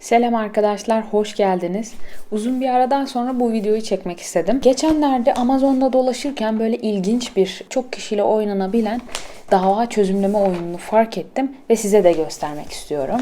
Selam arkadaşlar, hoş geldiniz. Uzun bir aradan sonra bu videoyu çekmek istedim. Geçenlerde Amazon'da dolaşırken böyle ilginç bir, çok kişiyle oynanabilen dava çözümleme oyununu fark ettim ve size de göstermek istiyorum.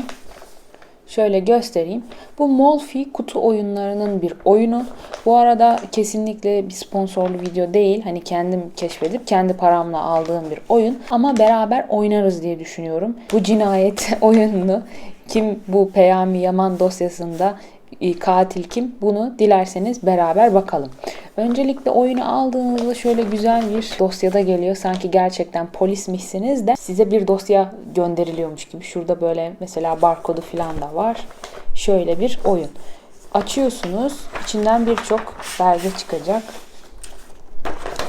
Şöyle göstereyim. Bu Molfi kutu oyunlarının bir oyunu. Bu arada kesinlikle bir sponsorlu video değil. Hani kendim keşfedip kendi paramla aldığım bir oyun. Ama beraber oynarız diye düşünüyorum. Bu cinayet oyununu kim bu Peyami Yaman dosyasında e, katil kim bunu dilerseniz beraber bakalım. Öncelikle oyunu aldığınızda şöyle güzel bir dosyada geliyor. Sanki gerçekten polismişsiniz de size bir dosya gönderiliyormuş gibi. Şurada böyle mesela barkodu falan da var. Şöyle bir oyun. Açıyorsunuz. İçinden birçok belge çıkacak.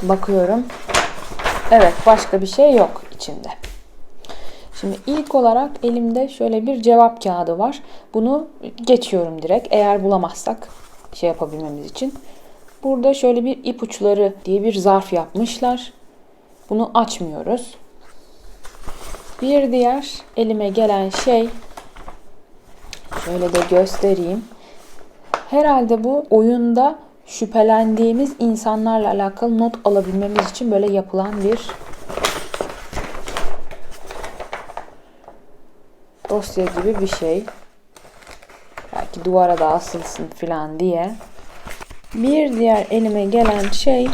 Bakıyorum. Evet başka bir şey yok içinde. Şimdi ilk olarak elimde şöyle bir cevap kağıdı var. Bunu geçiyorum direkt. Eğer bulamazsak şey yapabilmemiz için. Burada şöyle bir ipuçları diye bir zarf yapmışlar. Bunu açmıyoruz. Bir diğer elime gelen şey şöyle de göstereyim. Herhalde bu oyunda şüphelendiğimiz insanlarla alakalı not alabilmemiz için böyle yapılan bir dosya gibi bir şey. Belki duvara da asılsın falan diye. Bir diğer elime gelen şey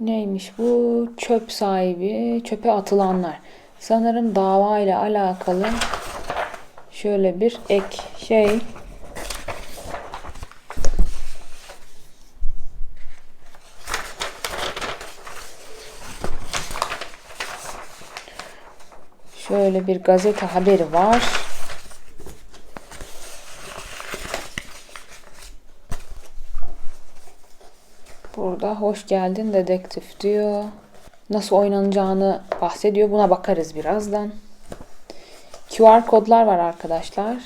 neymiş bu? Çöp sahibi, çöpe atılanlar. Sanırım dava ile alakalı şöyle bir ek şey. Şöyle bir gazete haberi var. Burada hoş geldin dedektif diyor. Nasıl oynanacağını bahsediyor. Buna bakarız birazdan. QR kodlar var arkadaşlar.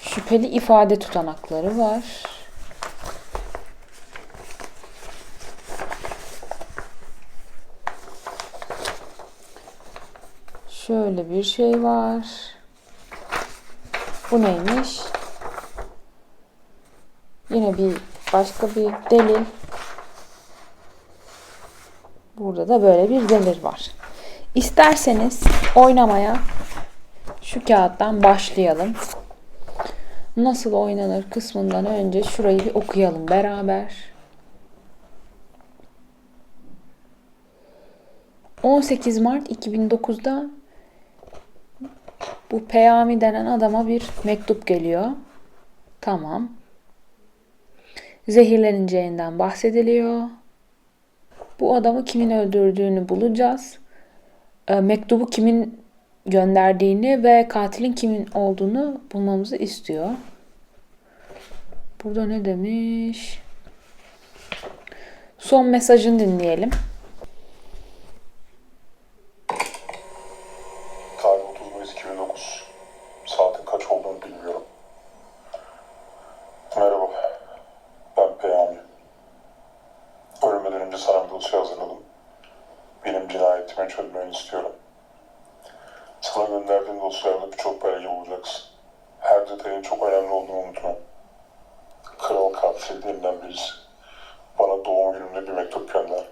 Şüpheli ifade tutanakları var. Şöyle bir şey var. Bu neymiş? Yine bir başka bir delil. Burada da böyle bir delil var. İsterseniz oynamaya şu kağıttan başlayalım. Nasıl oynanır kısmından önce şurayı bir okuyalım beraber. 18 Mart 2009'da bu Peyami denen adama bir mektup geliyor. Tamam. Zehirleneceğinden bahsediliyor. Bu adamı kimin öldürdüğünü bulacağız. E, mektubu kimin gönderdiğini ve katilin kimin olduğunu bulmamızı istiyor. Burada ne demiş? Son mesajını dinleyelim. Tarih 30 Mayıs 2009. Saatin kaç olduğunu bilmiyorum. Merhaba. Ben Peyami. Ölmeden önce sana bir dosya hazırladım. Benim cinayetimi çözmeni istiyorum. Sana gönderdiğim dosyalarda birçok belge bulacaksın. Her detayın çok önemli olduğunu unutma. Kral katil denilen birisi. Bana bir mektup gönder.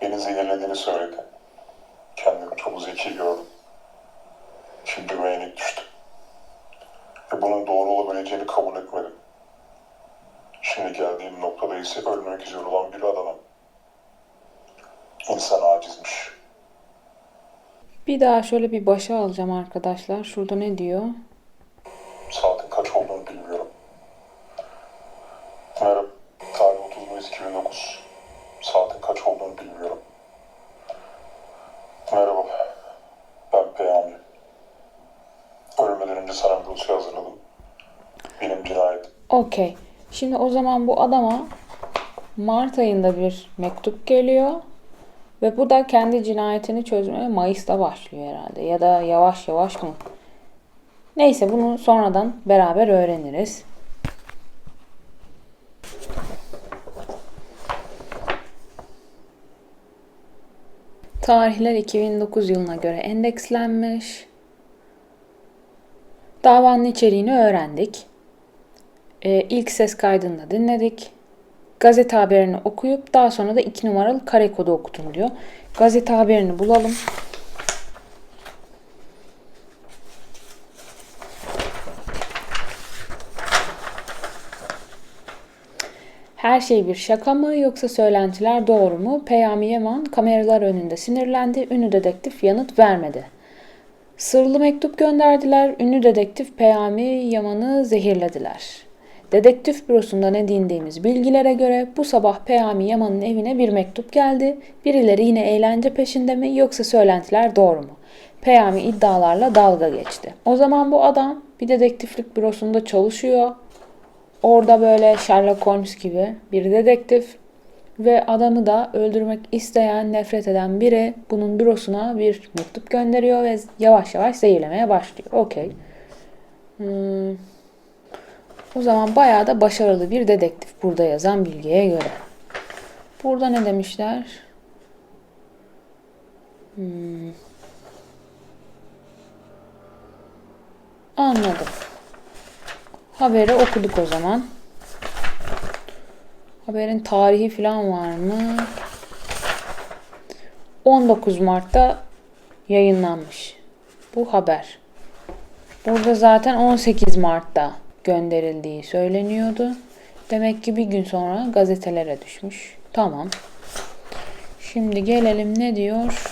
Beni zehirlediğini söyledi. Kendimi çok zeki gördüm. Şimdi yenik düştüm. Ve bunun doğru olabileceğini kabul etmedim. Şimdi geldiğim noktada ise ölmek üzere olan bir adamım. İnsan acizmiş. Bir daha şöyle bir başa alacağım arkadaşlar. Şurada ne diyor? Saatin kaç olduğunu bilmiyorum. Merhaba. Tarih 30 Mayıs 2009. Saatin kaç olduğunu bilmiyorum. Merhaba. Ben Peyami. Ölmeden önce dosya hazırladım. Benim cinayetim. Okey. Şimdi o zaman bu adama Mart ayında bir mektup geliyor. Ve bu da kendi cinayetini çözmeye Mayıs'ta başlıyor herhalde. Ya da yavaş yavaş mı? Neyse bunu sonradan beraber öğreniriz. Tarihler 2009 yılına göre endekslenmiş. Davanın içeriğini öğrendik. Ee, ilk ses kaydını da dinledik. Gazete haberini okuyup daha sonra da 2 numaralı kare kodu okutun diyor. Gazete haberini bulalım. Her şey bir şaka mı yoksa söylentiler doğru mu? Peyami Yaman kameralar önünde sinirlendi. Ünlü dedektif yanıt vermedi. Sırlı mektup gönderdiler. Ünlü dedektif Peyami Yaman'ı zehirlediler. Dedektif bürosundan edindiğimiz bilgilere göre bu sabah Peyami Yaman'ın evine bir mektup geldi. Birileri yine eğlence peşinde mi yoksa söylentiler doğru mu? Peyami iddialarla dalga geçti. O zaman bu adam bir dedektiflik bürosunda çalışıyor. Orada böyle Sherlock Holmes gibi bir dedektif ve adamı da öldürmek isteyen, nefret eden biri bunun bürosuna bir mektup gönderiyor ve yavaş yavaş zehirlemeye başlıyor. Okey. Hmm. O zaman bayağı da başarılı bir dedektif burada yazan bilgiye göre. Burada ne demişler? Hmm. Anladım. Haberi okuduk o zaman. Haberin tarihi falan var mı? 19 Mart'ta yayınlanmış. Bu haber. Burada zaten 18 Mart'ta gönderildiği söyleniyordu. Demek ki bir gün sonra gazetelere düşmüş. Tamam. Şimdi gelelim ne diyor?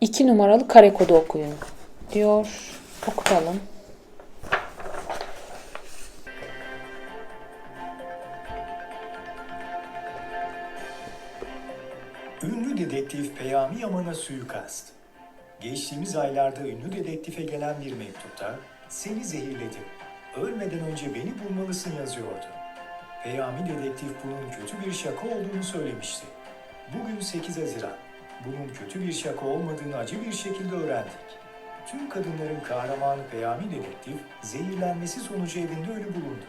2 numaralı kare kodu okuyun diyor. Okutalım. Ünlü dedektif Peyami Yaman'a suikast. Geçtiğimiz aylarda ünlü dedektife gelen bir mektupta seni zehirledim. Ölmeden önce beni bulmalısın yazıyordu. Peyami dedektif bunun kötü bir şaka olduğunu söylemişti. Bugün 8 Haziran. Bunun kötü bir şaka olmadığını acı bir şekilde öğrendik. Tüm kadınların kahramanı Peyami dedektif zehirlenmesi sonucu evinde ölü bulundu.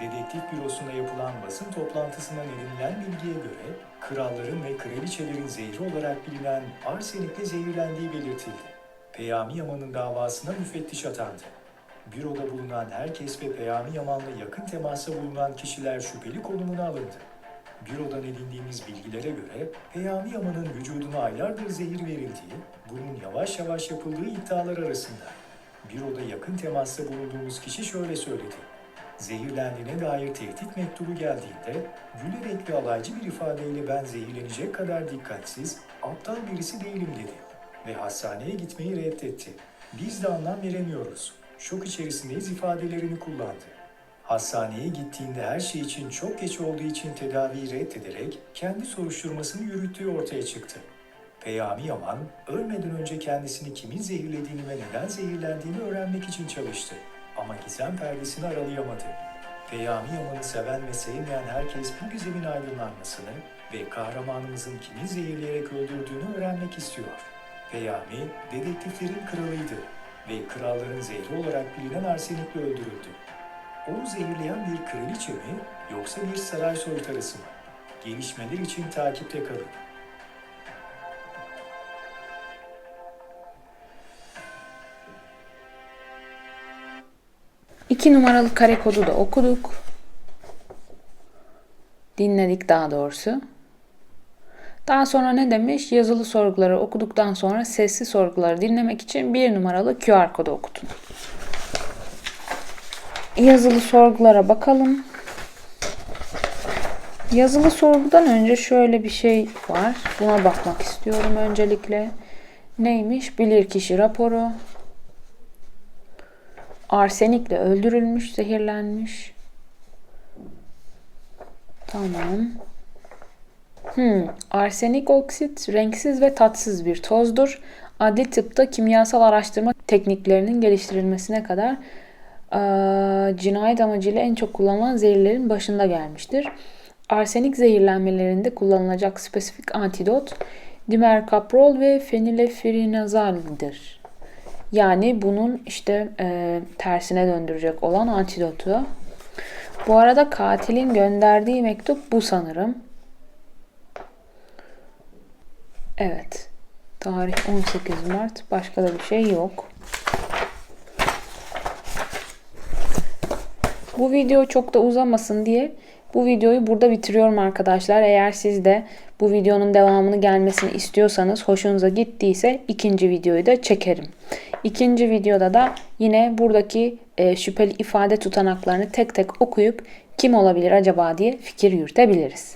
Dedektif bürosunda yapılan basın toplantısından edinilen bilgiye göre kralların ve kraliçelerin zehri olarak bilinen arsenikle zehirlendiği belirtildi. Peyami Yaman'ın davasına müfettiş atandı. Büroda bulunan herkes ve Peyami Yaman'la yakın temasa bulunan kişiler şüpheli konumuna alındı. Bürodan edindiğimiz bilgilere göre Peyami Yaman'ın vücuduna aylardır zehir verildiği, bunun yavaş yavaş yapıldığı iddialar arasında. Büroda yakın temasta bulunduğumuz kişi şöyle söyledi. Zehirlendiğine dair tehdit mektubu geldiğinde gülerek ve alaycı bir ifadeyle ben zehirlenecek kadar dikkatsiz, aptal birisi değilim dedi ve hastaneye gitmeyi reddetti. Biz de anlam veremiyoruz. Şok içerisindeyiz ifadelerini kullandı. Hastaneye gittiğinde her şey için çok geç olduğu için tedaviyi reddederek kendi soruşturmasını yürüttüğü ortaya çıktı. Peyami Yaman, ölmeden önce kendisini kimin zehirlediğini ve neden zehirlendiğini öğrenmek için çalıştı. Ama gizem perdesini aralayamadı. Peyami Yaman'ı seven ve sevmeyen herkes bu gizemin aydınlanmasını ve kahramanımızın kimi zehirleyerek öldürdüğünü öğrenmek istiyor. Peyami, dedektiflerin kralıydı ve kralların zehri olarak bilinen arsenikle öldürüldü. Onu zehirleyen bir kraliçe mi yoksa bir saray soytarısı mı? Gelişmeler için takipte kalın. 2 numaralı kare kodu da okuduk. Dinledik daha doğrusu. Daha sonra ne demiş? Yazılı sorguları okuduktan sonra sesli sorguları dinlemek için 1 numaralı QR kodu okutun. Yazılı sorgulara bakalım. Yazılı sorgudan önce şöyle bir şey var. Buna bakmak istiyorum öncelikle. Neymiş? Bilirkişi raporu. Arsenikle öldürülmüş, zehirlenmiş. Tamam. Hmm. Arsenik oksit renksiz ve tatsız bir tozdur. Adli tıpta kimyasal araştırma tekniklerinin geliştirilmesine kadar eee, cinayet amacıyla en çok kullanılan zehirlerin başında gelmiştir. Arsenik zehirlenmelerinde kullanılacak spesifik antidot dimerkaprol ve fenilefrinazaldir. Yani bunun işte e, tersine döndürecek olan antidotu. Bu arada katilin gönderdiği mektup bu sanırım. Evet. Tarih 18 Mart. Başka da bir şey yok. Bu video çok da uzamasın diye bu videoyu burada bitiriyorum arkadaşlar. Eğer siz de bu videonun devamını gelmesini istiyorsanız, hoşunuza gittiyse ikinci videoyu da çekerim. İkinci videoda da yine buradaki e, şüpheli ifade tutanaklarını tek tek okuyup kim olabilir acaba diye fikir yürütebiliriz.